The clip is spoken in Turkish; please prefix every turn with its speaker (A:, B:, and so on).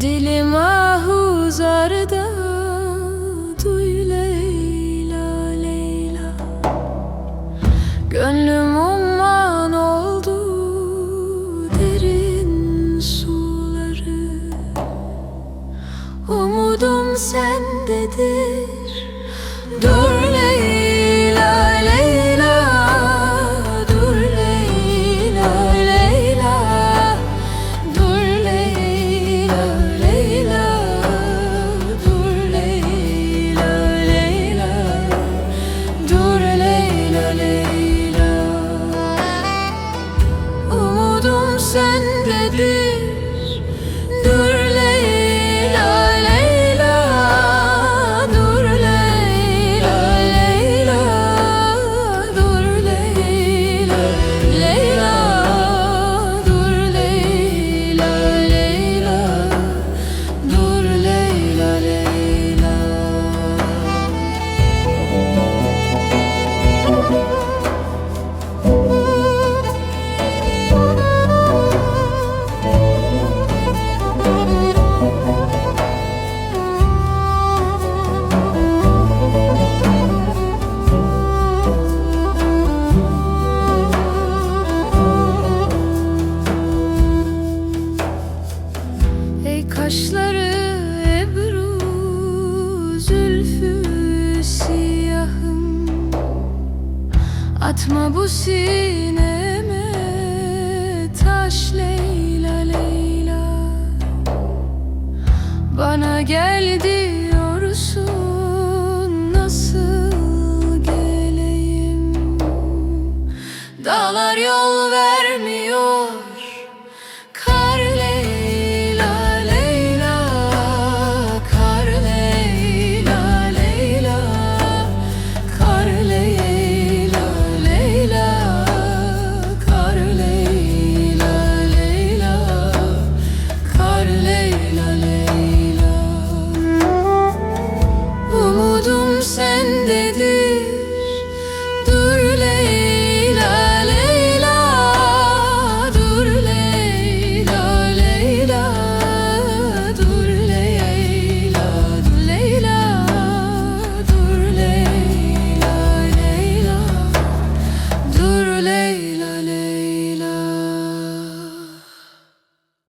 A: Dilim ahuzarda duy Leyla Leyla. Gönlüm umman oldu derin suları. Umudum sendedir Dur Leyla. Kaşları ebru zülfü siyahım. Atma bu sineme taş Leyla Leyla. Bana geldi dedi.